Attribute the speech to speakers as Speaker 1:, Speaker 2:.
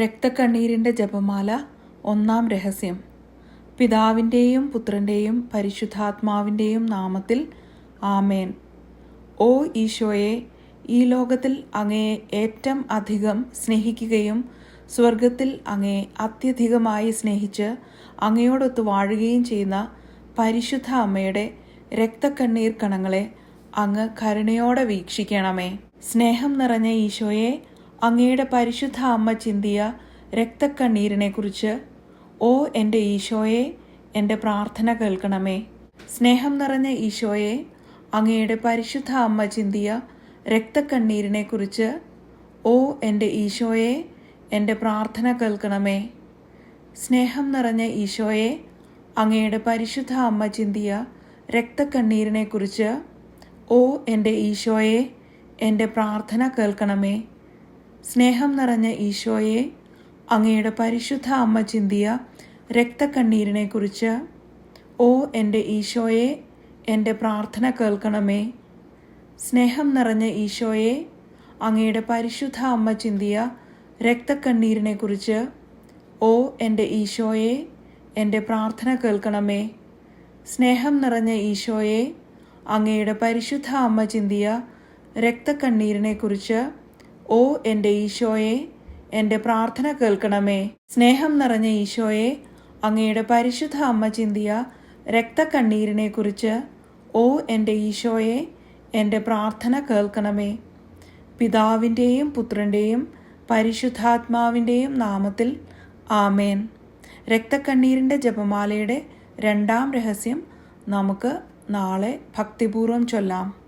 Speaker 1: രക്തക്കണ്ണീരിന്റെ ജപമാല ഒന്നാം രഹസ്യം. പിതാവിന്റെയും പുത്രന്റെയും പരിശുദ്ധാത്മാവിന്റെയും നാമത്തിൽ ആമേൻ. ഓ ഈശോയെ ഈ ലോകത്തിൽ അങ്ങയെ ഏറ്റവും അധികം സ്നേഹിക്കുകയും സ്വർഗത്തിൽ അങ്ങയെ അത്യധികമായി സ്നേഹിച്ച് അങ്ങയോടൊത്ത് വാഴുകയും ചെയ്യുന്ന പരിശുദ്ധ അമ്മയുടെ രക്തക്കണ്ണീർ കണങ്ങളെ അങ്ങ് കരുണയോടെ വീക്ഷിക്കണമേ. സ്നേഹം നിറഞ്ഞ ഈശോയെ അങ്ങയുടെ പരിശുദ്ധ അമ്മ ചിന്തിയ രക്തക്കണ്ണീരിനെക്കുറിച്ച് ഓ എന്റെ ഈശോയെ എന്റെ പ്രാർത്ഥന കേൾക്കണമേ. സ്നേഹം നിറഞ്ഞ ഈശോയെ അങ്ങയുടെ പരിശുദ്ധ അമ്മ ചിന്തിയ രക്തക്കണ്ണീരിനെക്കുറിച്ച് ഓ എന്റെ ഈശോയെ എന്റെ പ്രാർത്ഥന കേൾക്കണമേ. സ്നേഹം നിറഞ്ഞ ഈശോയെ അങ്ങയുടെ പരിശുദ്ധ അമ്മ ചിന്തിയ രക്തക്കണ്ണീരിനെക്കുറിച്ച് ഓ എന്റെ ഈശോയെ എന്റെ പ്രാർത്ഥന കേൾക്കണമേ. സ്നേഹം നിറഞ്ഞ ഈശോയെ അങ്ങയുടെ പരിശുദ്ധ അമ്മ ചിന്തിയ രക്തക്കണ്ണീരിനെക്കുറിച്ച് ഓ എന്റെ ഈശോയെ എന്റെ പ്രാർത്ഥന കേൾക്കണമേ. സ്നേഹം നിറഞ്ഞ ഈശോയെ അങ്ങയുടെ പരിശുദ്ധ അമ്മ ചിന്തിയ രക്തക്കണ്ണീരിനെക്കുറിച്ച് ഓ എന്റെ ഈശോയെ എന്റെ പ്രാർത്ഥന കേൾക്കണമേ. സ്നേഹം നിറഞ്ഞ ഈശോയെ അങ്ങയുടെ പരിശുദ്ധ അമ്മ ചിന്തിയ രക്തക്കണ്ണീരിനെക്കുറിച്ച് ഓ എന്റെ ഈശോയെ എന്റെ പ്രാർത്ഥന കേൾക്കണമേ. സ്നേഹം നിറഞ്ഞ ഈശോയെ അങ്ങയുടെ പരിശുദ്ധ അമ്മ ചിന്തിയ രക്തക്കണ്ണീരിനെക്കുറിച്ച് ഓ എന്റെ ഈശോയെ എന്റെ പ്രാർത്ഥന കേൾക്കണമേ. പിതാവിന്റെയും പുത്രന്റെയും പരിശുദ്ധാത്മാവിന്റെയും നാമത്തിൽ ആമേൻ. രക്തക്കണ്ണീരിന്റെ ജപമാലയുടെ രണ്ടാം രഹസ്യം നമുക്ക് നാളെ ഭക്തിപൂർവം ചൊല്ലാം.